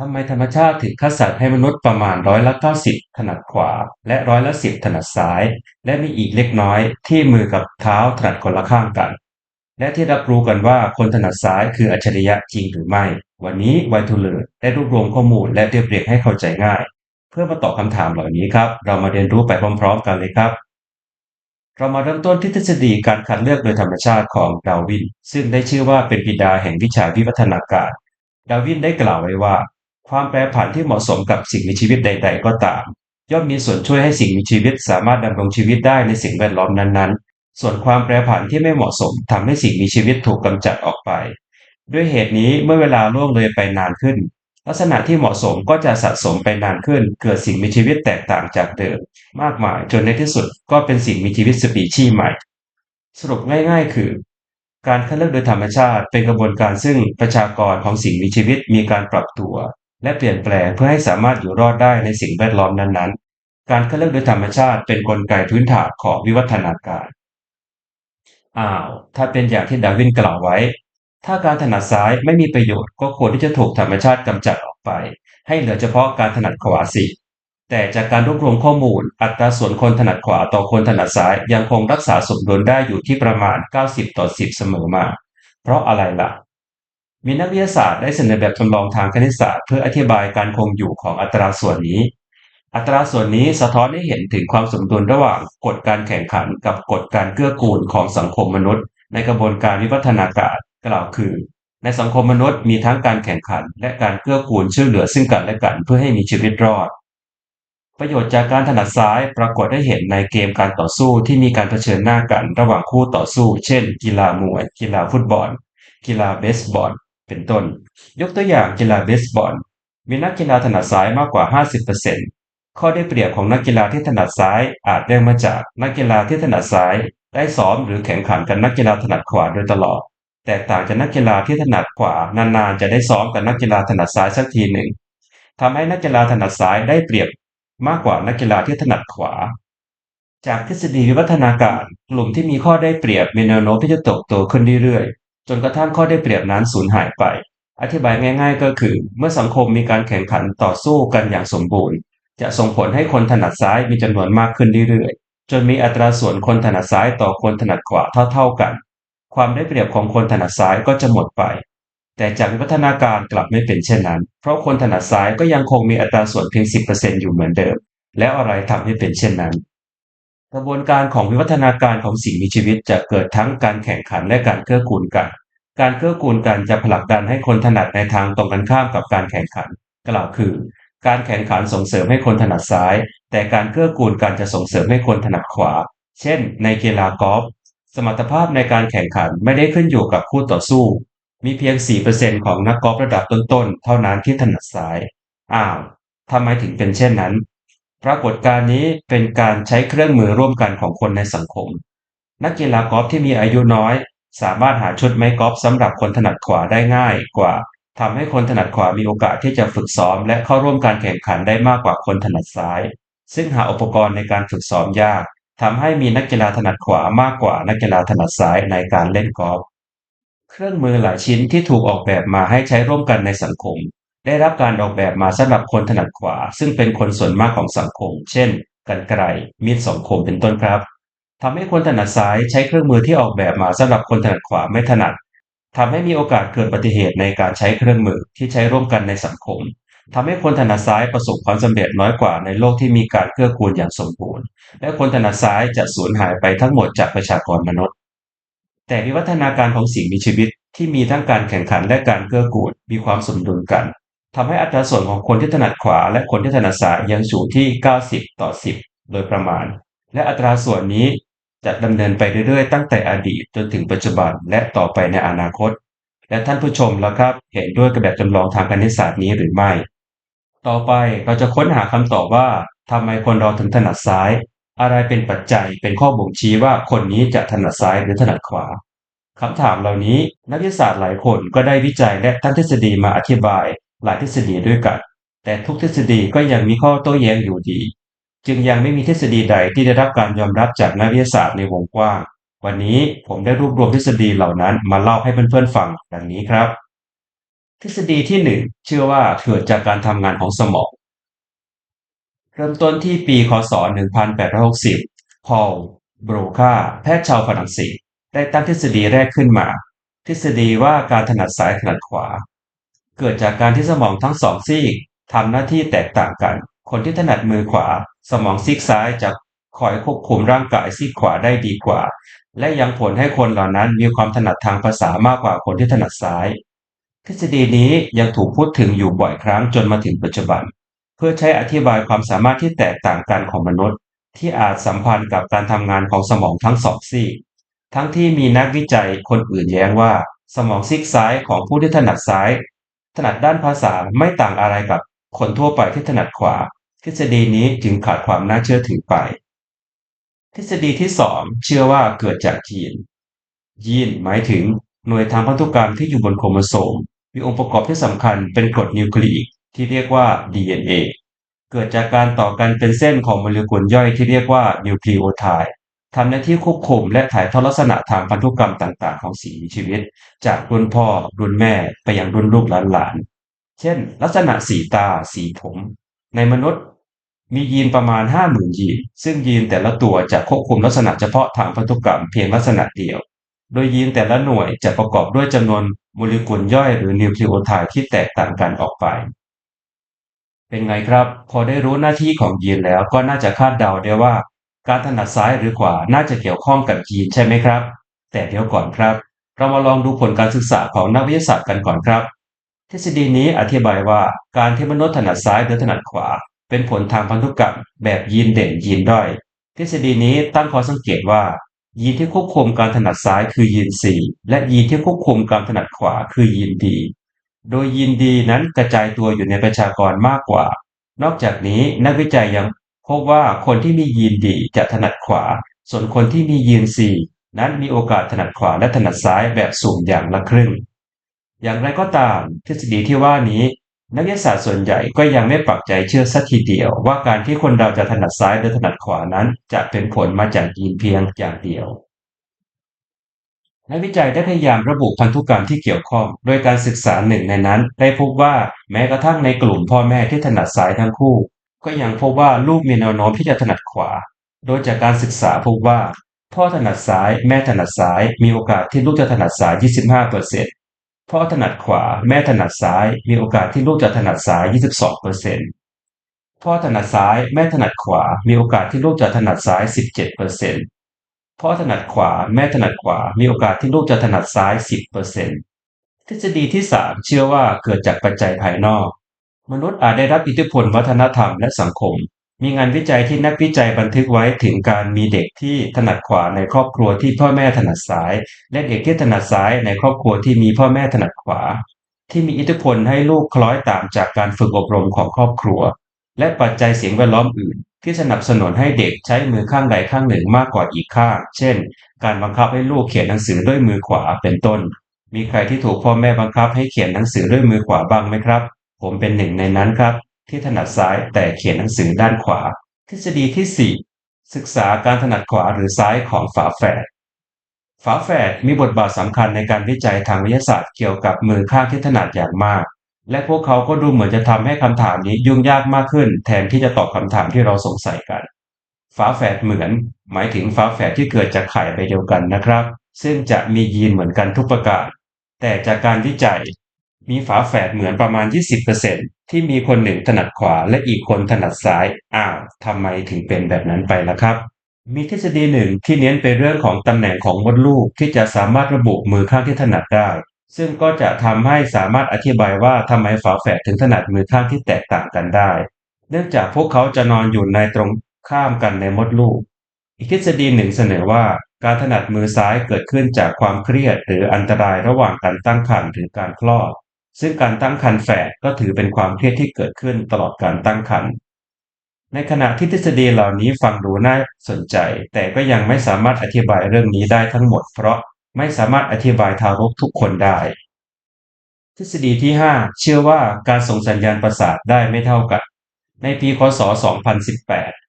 ทำไมธรรมชาติถึงคัดสรรให้มนุษย์ประมาณร้อยละ90 ถนัดขวา และร้อยละ10 ถนัดซ้าย และมีอีกเล็กน้อยที่มือกับเท้าถนัดคนละข้างกัน และที่รับรู้กันว่าคนถนัดซ้ายคืออัจฉริยะจริงหรือไม่ วันนี้ไวทูเลอร์ได้รวบรวมข้อมูลและเรียบเรียงให้เข้าใจง่าย เพื่อมาตอบคำถามเหล่านี้ครับ เรามาเรียนรู้ไปพร้อม ๆ กันเลยครับเรามาเริ่มต้นที่ทฤษฎีการคัดเลือกโดยธรรมชาติของดาวิน ซึ่งได้ชื่อว่าเป็นบิดาแห่งวิชาวิวัฒนาการ ดาวินได้กล่าวไว้ว่า ความแปรผันที่เหมาะสมกับสิ่งมีชีวิตใด ๆ ก็ตาม ย่อมมีส่วนช่วยให้สิ่งมีชีวิตสามารถดำรงชีวิตได้ในสิ่งแวดล้อมนั้นๆ ส่วนความแปรผันที่ไม่เหมาะสมทำให้สิ่งมีชีวิตถูกกำจัดออกไป ด้วยเหตุนี้เมื่อเวลาล่วงเลยไปนานขึ้น ลักษณะที่เหมาะสมก็จะสะสมไปนานขึ้น เกิดสิ่งมีชีวิตแตกต่างจากเดิมมากมายจนในที่สุดก็เป็นสิ่งมีชีวิตสปีชีส์ใหม่ สรุปง่ายๆ คือการคัดเลือกโดยธรรมชาติเป็นกระบวนการซึ่งประชากรของสิ่งมีชีวิตมีการปรับตัว และเปลี่ยนแปลงเพื่อให้สามารถอยู่รอดได้ในสิ่งแวดล้อมนั้นๆ การคัดเลือกโดยธรรมชาติเป็นนกลไกพื้นฐานของวิวัฒนาการ อ้าว ถ้าเป็นอย่างที่ดาวินกล่าวไว้ ถ้าการถนัดซ้ายไม่มีประโยชน์ก็ควรที่จะถูกธรรมชาติกำจัดออกไป ให้เหลือเฉพาะการถนัดขวาสิแต่จากการรวบรวมข้อมูล อัตราส่วนคนถนัดขวาต่อคนถนัดซ้ายยังคงรักษาสมดุลได้อยู่ที่ประมาณ 90 ต่อ 10 เสมอมา เพราะอะไรล่ะ มีนักวิทยาศาสตร์ได้เสนอแบบจำลองทางคณิตศาสตร์เพื่ออธิบายการคงอยู่ของอัตราส่วนนี้ อัตราส่วนนี้สะท้อนให้เห็นถึงความสมดุลระหว่างกฎการแข่งขันกับกฎการเกื้อกูลของสังคมมนุษย์ ในกระบวนการวิวัฒนาการกล่าวคือ ในสังคมมนุษย์มีทั้งการแข่งขัน และการเกื้อกูลช่วยเหลือซึ่งกันและกันเพื่อให้มีชีวิตรอด ประโยชน์จากการถนัดซ้ายปรากฏได้เห็นในเกมการต่อสู้ที่มีการเผชิญหน้ากันระหว่างคู่ต่อสู้ เช่น กีฬามวย กีฬาฟุตบอล กีฬาเบสบอล เป็นต้น ยกตัวอย่างกีฬาเบสบอล มีนักกีฬาถนัดซ้ายมากกว่า 50%ข้อได้เปรียบของนักกีฬาที่ถนัดซ้ายอาจเนื่องมาจากนักกีฬาที่ถนัดซ้าย ได้ซ้อมหรือแข่งขันกับนักกีฬาถนัดขวาโดยตลอด แตกต่างจากนักกีฬาที่ถนัดขวานานๆ จะได้ซ้อมกับนักกีฬาถนัดซ้ายสักทีหนึ่งทำให้นักกีฬาถนัดซ้ายได้เปรียบมากกว่านักกีฬาที่ถนัดขวา จากทฤษฎีวิวัฒนาการกลุ่มที่มีข้อได้เปรียบมีแนวโน้มที่จะตกตัวขึ้นเรื่อยๆ จนกระทั่งข้อได้เปรียบนั้นสูญหายไป อธิบายง่าย ๆ ก็คือ เมื่อสังคมมีการแข่งขันต่อสู้กันอย่างสมบูรณ์ จะส่งผลให้คนถนัดซ้ายมีจำนวนมากขึ้นเรื่อยๆ จนมีอัตราส่วนคนถนัดซ้ายต่อคนถนัดขวาเท่า ๆกัน ความได้เปรียบของคนถนัดซ้ายก็จะหมดไป แต่จากวิวัฒนาการกลับไม่เป็นเช่นนั้น เพราะคนถนัดซ้ายก็ยังคงมีอัตราส่วนเพียง 10%อยู่เหมือนเดิม แล้วอะไรทำให้เป็นเช่นนั้น กระบวนการของวิวัฒนาการของสิ่งมีชีวิตจะเกิดทั้งการแข่งขันและการเกื้อกูลกัน การเกื้อกูลกันจะผลักดันให้คนถนัดในทางตรงกันข้ามกับการแข่งขัน กล่าวคือ การแข่งขันส่งเสริมให้คนถนัดซ้าย แต่การเกื้อกูลกันจะส่งเสริมให้คนถนัดขวา เช่น ในกีฬากอล์ฟสมรรถภาพในการแข่งขันไม่ได้ขึ้นอยู่กับคู่ต่อสู้ มีเพียง 4%ของนักกอล์ฟระดับต้นๆ เท่านั้นที่ถนัดซ้าย อ้าวทำไมถึงเป็นเช่นนั้น ปรากฏการณ์นี้เป็นการใช้เครื่องมือร่วมกันของคนในสังคม นักกีฬากอล์ฟที่มีอายุน้อย สามารถหาชุดไม้กอล์ฟสำหรับคนถนัดขวาได้ง่ายกว่าทำให้คนถนัดขวามีโอกาสที่จะฝึกซ้อม และเข้าร่วมการแข่งขันได้มากกว่าคนถนัดซ้าย ซึ่งหาอุปกรณ์ในการฝึกซ้อมยากทำให้มีนักกีฬาถนัดขวามากกว่านักกีฬาถนัดซ้ายในการเล่นกอล์ฟเครื่องมือหลายชิ้นที่ถูกออกแบบมาให้ใช้ร่วมกันในสังคม ได้รับการออกแบบมาสำหรับคนถนัดขวา ซึ่งเป็นคนส่วนมากของสังคม เช่นกันไกรมีดสองคมเป็นต้นครับทำให้คนถนัดซ้ายใช้เครื่องมือที่ออกแบบมาสำหรับคนถนัดขวาไม่ถนัดทำให้มีโอกาสเกิดอุบัติเหตุในการใช้เครื่องมือที่ใช้ร่วมกันในสังคมทำให้คนถนัดซ้ายประสบความสำเร็จน้อยกว่าในโลกที่มีการเกื้อกูลอย่างสมบูรณ์ และคนถนัดซ้ายจะสูญหายไปทั้งหมดจากประชากรมนุษย์ แต่วิวัฒนาการของสิ่งมีชีวิตที่มีทั้งการแข่งขันและการเกื้อกูลมีความสมดุลกัน ทำให้อัตราส่วนของคนที่ถนัดขวา และคนที่ถนัดซ้ายยังสูงที่ 90 ต่อ 10 โดยประมาณ และอัตราส่วนนี้จะดำเนินไปเรื่อยๆ ตั้งแต่อดีตจนถึงปัจจุบันและต่อไปในอนาคต และท่านผู้ชมล่ะครับ เห็นด้วยกับแบบจำลองทางคณิตศาสตร์นี้หรือไม่ ต่อไปเราจะค้นหาคำตอบว่าทำไมคนเราถึงถนัดซ้าย อะไรเป็นปัจจัยเป็นข้อบ่งชี้ว่าคนนี้จะถนัดซ้ายหรือถนัดขวาคำถามเหล่านี้นักวิทยาศาสตร์หลายคนก็ได้วิจัยและตั้งทฤษฎีมาอธิบาย หลายทฤษฎีด้วยกัน แต่ทุกทฤษฎีก็ยังมีข้อโต้แย้งอยู่ดี จึงยังไม่มีทฤษฎีใดที่ได้รับการยอมรับจากนักวิทยาศาสตร์ในวงกว้าง วันนี้ผมได้รวบรวมทฤษฎีเหล่านั้นมาเล่าให้เพื่อนๆฟังดังนี้ครับ ทฤษฎีที่หนึ่งเชื่อว่าเกิดจากการทำงานของสมอง เริ่มต้นที่ปีคศ 1860 พอล โบรคาแพทย์ชาวฝรั่งเศสได้ตั้งทฤษฎีแรกขึ้นมา ทฤษฎีว่าการถนัดซ้ายถนัดขวา เกิดจากการที่สมองทั้งสองซีกทำหน้าที่แตกต่างกัน คนที่ถนัดมือขวา สมองซีกซ้ายจะคอยควบคุมร่างกายซีกขวาได้ดีกว่า และยังผลให้คนเหล่านั้นมีความถนัดทางภาษามากกว่าคนที่ถนัดซ้าย ทฤษฎีนี้ยังถูกพูดถึงอยู่บ่อยครั้งจนมาถึงปัจจุบัน เพื่อใช้อธิบายความสามารถที่แตกต่างกันของมนุษย์ ที่อาจสัมพันธ์กับการทำงานของสมองทั้งสองซีก ทั้งที่มีนักวิจัยคนอื่นแย้งว่า สมองซีกซ้ายของผู้ที่ถนัดซ้าย ถนัดด้านภาษาไม่ต่างอะไรกับคนทั่วไปที่ถนัดขวา ทฤษฎีนี้จึงขาดความน่าเชื่อถือไป ทฤษฎีที่สองเชื่อว่าเกิดจากยีน ยีนหมายถึงหน่วยทางพันธุกรรมที่อยู่บนโครโมโซม มีองค์ประกอบที่สำคัญเป็นกรดนิวคลีอิกที่เรียกว่า DNA เกิดจากการต่อกันเป็นเส้นของโมเลกุลย่อยที่เรียกว่านิวคลีโอไทด์ ทำหน้าที่ควบคุมและถ่ายทอดลักษณะทางพันธุกรรมต่าง ๆ ของสิ่งมีชีวิต จากรุ่นพ่อรุ่นแม่ไปยังรุ่นลูกหลานๆเช่น ลักษณะสีตาสีผม ในมนุษย์มียีนประมาณ 50,000 ยีน ซึ่งยีนแต่ละตัวจะควบคุมลักษณะเฉพาะทางพันธุกรรมเพียงลักษณะเดียว โดยยีนแต่ละหน่วยจะประกอบด้วยจำนวนโมเลกุลย่อยหรือนิวคลีโอไทด์ที่แตกต่างกันออกไป เป็นไงครับ พอได้รู้หน้าที่ของยีนแล้วก็น่าจะคาดเดาได้ว่า การถนัดซ้ายหรือขวาน่าจะเกี่ยวข้องกับยีนใช่ไหมครับ แต่เดี๋ยวก่อนครับ เรามาลองดูผลการศึกษาของนักวิทยาศาสตร์กันก่อนครับ ทฤษฎีนี้อธิบายว่าการที่มนุษย์ถนัดซ้ายหรือถนัดขวา เป็นผลทางพันธุกรรมแบบยีนเด่นยีนด้อย ทฤษฎีนี้ตั้งข้อสังเกตว่า ยีนที่ควบคุมการถนัดซ้ายคือยีน C และยีนที่ควบคุมการถนัดขวาคือยีน D โดยยีน D นั้นกระจายตัวอยู่ในประชากรมากกว่า นอกจากนี้นักวิจัยยัง พบว่าคนที่มียีน D จะถนัดขวา ส่วนคนที่มียีน C นั้นมีโอกาสถนัดขวาและถนัดซ้ายแบบสุ่มอย่างละครึ่ง อย่างไรก็ตามทฤษฎีที่ว่านี้ นักวิทยาศาสตร์ส่วนใหญ่ก็ยังไม่ปักใจเชื่อสักทีเดียว ว่าการที่คนเราจะถนัดซ้ายหรือถนัดขวานั้น จะเป็นผลมาจากยีนเพียงอย่างเดียวนักวิจัยได้พยายามระบุพันธุกรรมที่เกี่ยวข้อง โดยการศึกษาหนึ่งในนั้น ได้พบว่าแม้กระทั่งในกลุ่มพ่อแม่ที่ถนัดซ้ายทั้งคู่ ก็ยังพบว่าลูกมีแนวโน้มที่จะถนัดขวา โดยจากการศึกษาพบว่า พ่อถนัดซ้ายแม่ถนัดซ้าย มีโอกาสที่ลูกจะถนัดซ้าย 25%พ่อถนัดขวาแม่ถนัดซ้าย มีโอกาสที่ลูกจะถนัดซ้าย 22%พ่อถนัดซ้ายแม่ถนัดขวา มีโอกาสที่ลูกจะถนัดซ้าย 17%พ่อถนัดขวาแม่ถนัดขวา มีโอกาสที่ลูกจะถนัดซ้าย 10%ทฤษฎีที่ 3 เชื่อว่าเกิดจากปัจจัยภายนอก มนุษย์อาจได้รับอิทธิพลวัฒนธรรมและสังคม มีงานวิจัยที่นักวิจัยบันทึกไว้ถึงการมีเด็กที่ถนัดขวาในครอบครัวที่พ่อแม่ถนัดซ้าย และเด็กที่ถนัดซ้ายในครอบครัวที่มีพ่อแม่ถนัดขวา ที่มีอิทธิพลให้ลูกคล้อยตามจากการฝึกอบรมของครอบครัว และปัจจัยเสิ่งแวดล้อมอื่น ที่สนับสนุนให้เด็กใช้มือข้างใดข้างหนึ่งมากกว่าอีกข้าง เช่น การบังคับให้ลูกเขียนหนังสือด้วยมือขวาเป็นต้น มีใครที่ถูกพ่อแม่บังคับให้เขียนหนังสือด้วยมือขวาบ้างไหมครับ ผมเป็นหนึ่งในนั้นครับ ที่ถนัดซ้ายแต่เขียนหนังสือด้านขวา ทฤษฎีที่ 4 ศึกษาการถนัดขวาหรือซ้ายของฝาแฝดฝาแฝดมีบทบาทสำคัญในการวิจัยทางวิทยาศาสตร์เกี่ยวกับมือข้างที่ถนัดอย่างมาก และพวกเขาก็ดูเหมือนจะทำให้คำถามนี้ยุ่งยากมากขึ้น แทนที่จะตอบคำถามที่เราสงสัยกันฝาแฝดเหมือน หมายถึงฝาแฝดที่เกิดจากไข่ใบเดียวกันนะครับ ซึ่งจะมียีนเหมือนกันทุกประการ แต่จากการวิจัย มีฝาแฝดเหมือนประมาณ 20%ที่มีคนหนึ่งถนัดขวาและอีกคนถนัดซ้าย อ้าวทำไมถึงเป็นแบบนั้นไปล่ะครับ มีทฤษฎีหนึ่งที่เน้นไปเรื่องของตำแหน่งของมดลูกที่จะสามารถระบุมือข้างที่ถนัดได้ ซึ่งก็จะทำให้สามารถอธิบายว่าทำไมฝาแฝดถึงถนัดมือข้างที่แตกต่างกันได้ เนื่องจากพวกเขาจะนอนอยู่ในตรงข้ามกันในมดลูก อีกทฤษฎีหนึ่งเสนอว่าการถนัดมือซ้ายเกิดขึ้นจากความเครียดหรืออันตรายระหว่างการตั้งครรภ์หรือการคลอด ซึ่งการตั้งครรภ์แฝดก็ถือเป็นความเครียดที่เกิดขึ้นตลอดการตั้งครรภ์ในขณะที่ทฤษฎีเหล่านี้ฟังดูน่าสนใจ แต่ก็ยังไม่สามารถอธิบายเรื่องนี้ได้ทั้งหมด เพราะไม่สามารถอธิบายทารกทุกคนได้ ทฤษฎีที่ 5 เชื่อว่าการส่งสัญญาณประสาทได้ไม่เท่ากัน ในปีคศ 2018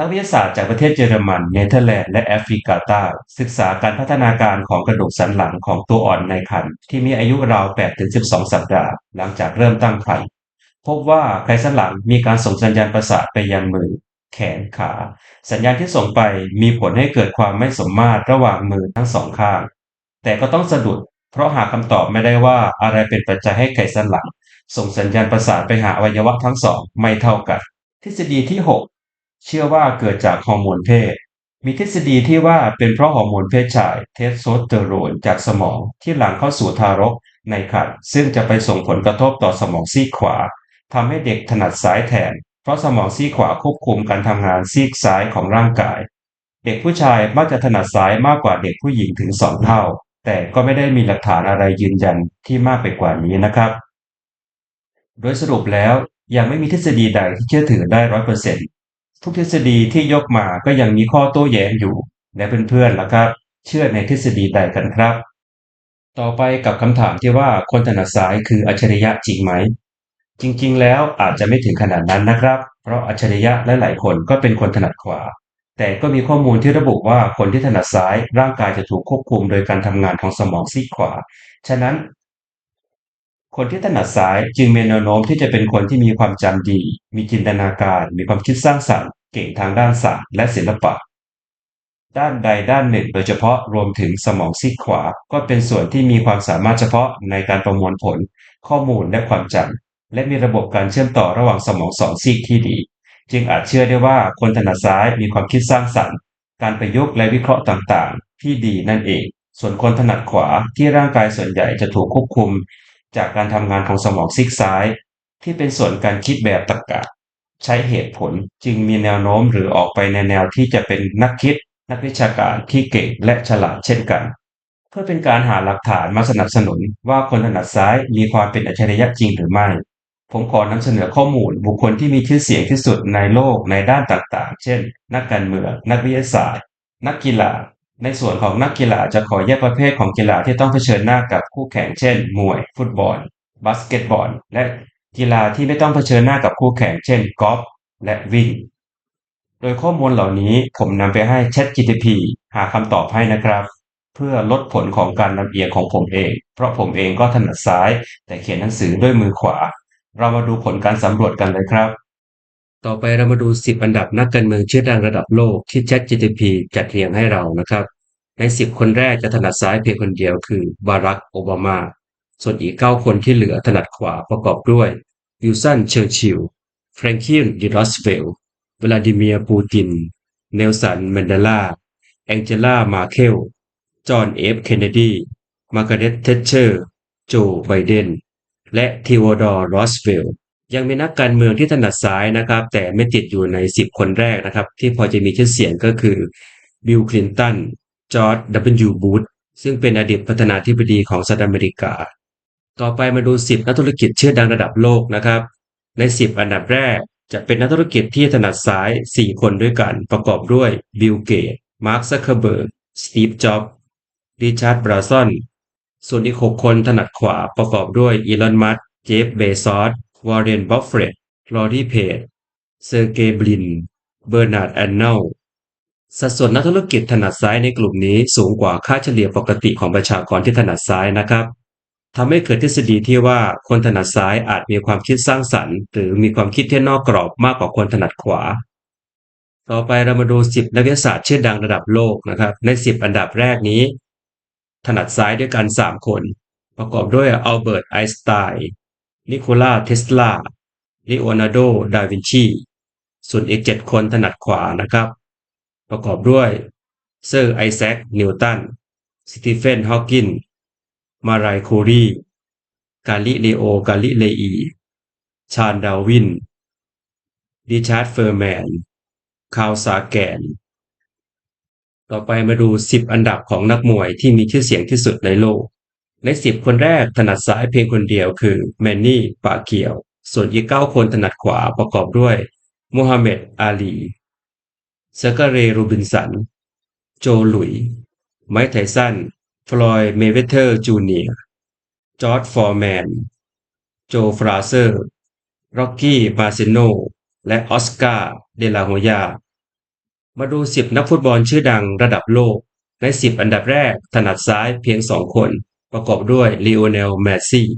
นักวิทยาศาสตร์จากประเทศเยอรมัน เนเธอร์แลนด์และแอฟริกาใต้ศึกษาการพัฒนาการของกระดูกสันหลังของตัวอ่อนในครรภ์ที่มีอายุราว 8-12 สัปดาห์ หลังจากเริ่มตั้งครรภ์พบว่าไขสันหลังมีการส่งสัญญาณประสาทไปยังมือ แขนขา สัญญาณที่ส่งไปมีผลให้เกิดความไม่สมมาตรระหว่างมือทั้งสองข้าง แต่ก็ต้องสะดุด เพราะหาคำตอบไม่ได้ว่าอะไรเป็นปัจจัยให้ไขสันหลัง ส่งสัญญาณประสาทไปหาอวัยวะทั้งสองไม่เท่ากัน ทฤษฎีที่ 6 เชื่อว่าเกิดจากฮอร์โมนเพศ มีทฤษฎีที่ว่าเป็นเพราะฮอร์โมนเพศชายเทสโทสเตอโรนจากสมองที่หลั่งเข้าสู่ทารกในครรภ์ซึ่งจะไปส่งผลกระทบต่อสมองซีกขวาทำให้เด็กถนัดซ้ายแทน เพราะสมองซีกขวาควบคุมการทำงานซีกซ้ายของร่างกาย เด็กผู้ชายมักจะถนัดซ้ายมากกว่าเด็กผู้หญิงถึงสองเท่า แต่ก็ไม่ได้มีหลักฐานอะไรยืนยันที่มากไปกว่านี้นะครับ โดยสรุปแล้วยังไม่มีทฤษฎีใดที่เชื่อถือได้ร้อยเปอร์เซ็นต์ ทุกทฤษฎีที่ยกมาก็ยังมีข้อโต้แย้งอยู่และเพื่อนๆล่ะครับ เชื่อในทฤษฎีใดกันครับ ต่อไปกับคำถามที่ว่าคนถนัดซ้ายคืออัจฉริยะจริงไหม จริงๆ แล้วอาจจะไม่ถึงขนาดนั้นนะครับ เพราะอัจฉริยะหลายๆคนก็เป็นคนถนัดขวา แต่ก็มีข้อมูลที่ระบุว่าคนที่ถนัดซ้ายร่างกายจะถูกควบคุมโดยการทำงานของสมองซีกขวา ฉะนั้น คนที่ถนัดซ้ายจึงมีแนวโน้มที่จะเป็นคนที่มีความจำดี มีจินตนาการ มีความคิดสร้างสรรค์ เก่งทางด้านศาสตร์และศิลปะ ด้านใดด้านหนึ่งโดยเฉพาะรวมถึงสมองซีกขวา ก็เป็นส่วนที่มีความสามารถเฉพาะในการประมวลผล ข้อมูลและความจำและมีระบบการเชื่อมต่อระหว่างสมองสองซีกที่ดี จึงอาจเชื่อได้ว่าคนถนัดซ้ายมีความคิดสร้างสรรค์ การประยุกต์และวิเคราะห์ต่างๆ ที่ดีนั่นเอง ส่วนคนถนัดขวาที่ร่างกายส่วนใหญ่จะถูกควบคุม จากการทำงานของสมองซีกซ้าย ที่เป็นส่วนการคิดแบบตรรกะ ใช้เหตุผลจึงมีแนวโน้มหรือออกไปในแนวที่จะเป็นนักคิด นักวิชาการที่เก่งและฉลาดเช่นกัน เพื่อเป็นการหาหลักฐานมาสนับสนุนว่าคนถนัดซ้ายมีความเป็นอัจฉริยะจริงหรือไม่ ผมขอนำเสนอข้อมูลบุคคลที่มีชื่อเสียงที่สุดในโลกในด้านต่างๆ เช่น นักการเมืองนักวิทยาศาสตร์ นักกีฬา ในส่วนของนักกีฬาจะขอแยกประเภทของกีฬาที่ต้องเผชิญหน้ากับคู่แข่งเช่น มวย ฟุตบอล บาสเกตบอล และกีฬาที่ไม่ต้องเผชิญหน้ากับคู่แข่งเช่นกอล์ฟและวิ่ง โดยข้อมูลเหล่านี้ผมนำไปให้ ChatGPT หาคำตอบให้นะครับ เพื่อลดผลของการลำเอียงของผมเอง เพราะผมเองก็ถนัดซ้าย แต่เขียนหนังสือด้วยมือขวา เรามาดูผลการสำรวจกันเลยครับ ต่อไปเรามาดู 10 อันดับนักการเมืองชื่อดังระดับโลกที่ ChatGPT จัดเรียงให้เรานะครับ ใน 10 คนแรกจะถนัดซ้ายเพียงคนเดียวคือบารักโอบามา ส่วนอีก 9 คนที่เหลือถนัดขวาประกอบด้วยวิลสันเชอร์ชิลแฟรงคินดิรัสเวลวลาดิเมียร์ปูติน เนลสันแมนเดลาแองเจล่ามาเคลจอห์นเอฟเคนเนดีมาร์กาเร็ตเทชเชอร์ โจไบเดน และทีโอดอร์รอสเวลล์ ยังมีนักการเมืองที่ถนัดซ้ายนะครับ แต่ไม่ติดอยู่ใน 10 คนแรกนะครับ ที่พอจะมีชื่อเสียงก็คือบิลคลินตันจอร์จดับเบิลยูบูธซึ่งเป็นอดีตประธานาธิบดีของสหรัฐอเมริกา ต่อไปมาดู 10 นักธุรกิจชื่อดังระดับโลกนะครับ ใน 10 อันดับแรกจะเป็นนักธุรกิจที่ถนัดซ้าย 4 คนด้วยกัน ประกอบด้วยบิลเกตมาร์คซักเคเบิร์กสตีฟจ็อบส์ริชาร์ดบราซอนส่วนอีก 6 คนถนัดขวาประกอบด้วยอีลอนมัสเจฟเบซอส วอร์เรน บัฟเฟตต์ลอรีเพจเซอร์เกย์ บลิน เบอร์นาร์ด แอนเนล สัดส่วนนักธุรกิจถนัดซ้ายในกลุ่มนี้สูงกว่าค่าเฉลี่ยปกติของประชากรที่ถนัดซ้ายนะครับทำให้เกิดทฤษฎีที่ว่าคนถนัดซ้ายอาจมีความคิดสร้างสรรค์ หรือมีความคิดที่นอกกรอบมากกว่าคนถนัดขวา ต่อไปเรามาดู 10 นักวิทยาศาสตร์ชื่อดังระดับโลกนะครับ ใน 10 อันดับแรกนี้ ถนัดซ้ายด้วยกัน 3 คน ประกอบด้วยอัลเบิร์ตไอน์สไตน์ นิโคลาเทสลาลีโอนาร์โด ดาวินชี ส่วนอีก7คนถนัดขวานะครับ ประกอบด้วยเซอร์ไอแซค นิวตัน สตีเฟน ฮอว์กิน มารายโครี กาลิเลโอ กาลิเลอี ชาญดาวินริชาร์ด เฟอร์แมน คาร์ลซาแกน ต่อไปมาดู 10 อันดับของนักมวยที่มีชื่อเสียงที่สุดในโลก ใน10คนแรกถนัดซ้ายเพียงคนเดียวคือแมนนี่ปาเกียว ส่วนอีก9คนถนัดขวาประกอบด้วยมูฮัมเหม็ดอาลีเซอร์กเรย์โรบินสัน โจหลุย ไมค์ไทสัน ฟลอยด์เมเวเธอร์จูเนียจอร์จฟอร์แมน โจฟราเซอร์ ร็อกกี้มาเซโน และออสการ์ เดลาโฮยา มาดู10นักฟุตบอลชื่อดังระดับโลก ใน10อันดับแรกถนัดซ้ายเพียง2คน ประกอบด้วยลีโอเนลแมสซี่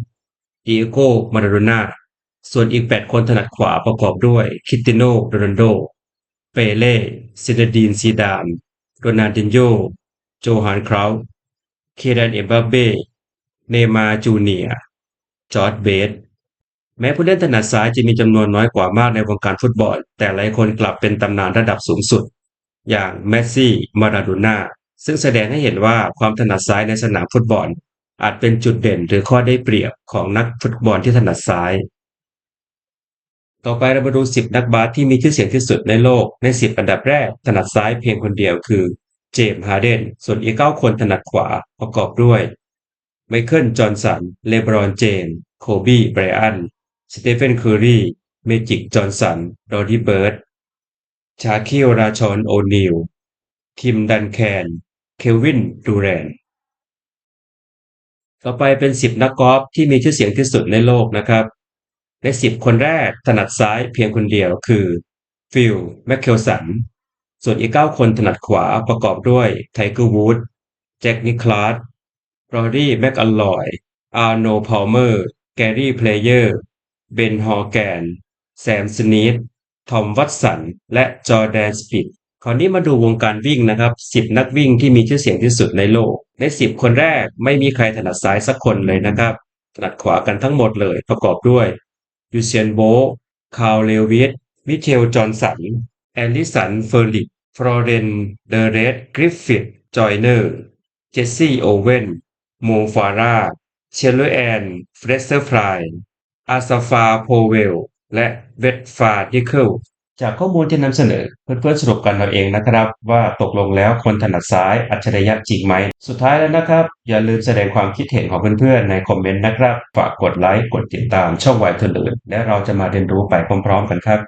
ดิเอโกมาราโดน่าส่วนอีก 8 คนถนัดขวาประกอบด้วยคิตียโนโรนัลโด เปเล่ซิดดีนซีดานโรนัลดินโญโจฮานคราวเคดันเอมบัปเบ้เนมาจูเนียจอร์จเบสแม้ผู้เล่นถนัดซ้ายจะมีจำนวนน้อยกว่ามากในวงการฟุตบอล แต่หลายคนกลับเป็นตำนานระดับสูงสุด อย่างเมสซี่ มาราโดน่าซึ่งแสดงให้เห็นว่าความถนัดซ้ายในสนามฟุตบอล อาจเป็นจุดเด่นหรือข้อได้เปรียบของนักฟุตบอลที่ถนัดซ้าย ต่อไปเรามาดู 10 นักบาสที่มีชื่อเสียงที่สุดในโลกใน 10 อันดับแรกถนัดซ้ายเพียงคนเดียวคือเจมส์ฮาร์เดน ส่วนอีก 9 คนถนัดขวาประกอบด้วยไมเคิล จอห์นสัน เลบรอน เจมส์ โคบี ไบรอัน สเตเฟน เคอรี เมจิก จอห์นสัน โรดี้ เบิร์ด ชาคิลราชอน โอนิล ทิม ดันแคน เคลวิน ดูแรน ต่อไปเป็น 10 นักกอล์ฟที่มีชื่อเสียงที่สุดในโลกนะครับ ใน 10 คนแรกถนัดซ้ายเพียงคนเดียวคือฟิลแมคเคลสัน ส่วนอีก 9 คนถนัดขวาประกอบด้วยไทเกอร์วูดแจ็คนิคลาสรอรี่แมคอลลอยอาร์โนพาวเมอร์แกรี่เพลเยอร์เบนฮอร์แกน แซมสนีธทอมวัตสัน และจอร์แดนสปิด คราวนี้มาดูวงการวิ่งนะครับ10นักวิ่งที่มีชื่อเสียงที่สุดในโลก ใน10คนแรกไม่มีใครถนัดซ้ายสักคนเลยนะครับ ถนัดขวากันทั้งหมดเลยประกอบด้วยยูเซียนโบต์คาร์เลวิสมิเชลจอห์นสัน แอลิสันเฟอร์ลิกฟลอเรนเดเรสกริฟฟิธจอยเนอร์ เจสซี่โอเวนโมฟาร่าเชลเลอร์แอนเฟรเซอร์ฟรายอาซาฟาโพเวล และเวตฟาดิเคิล จากข้อมูลที่นำเสนอ เพื่อนๆสรุปกันเอาเองนะครับ ว่าตกลงแล้วคนถนัดซ้ายอัจฉริยะจริงไหม สุดท้ายแล้วนะครับ อย่าลืมแสดงความคิดเห็นของเพื่อนๆในคอมเมนต์นะครับ ฝากกดไลค์กดติดตามช่องวายเถลินและเราจะมาเรียนรู้ไปพร้อมๆกันครับ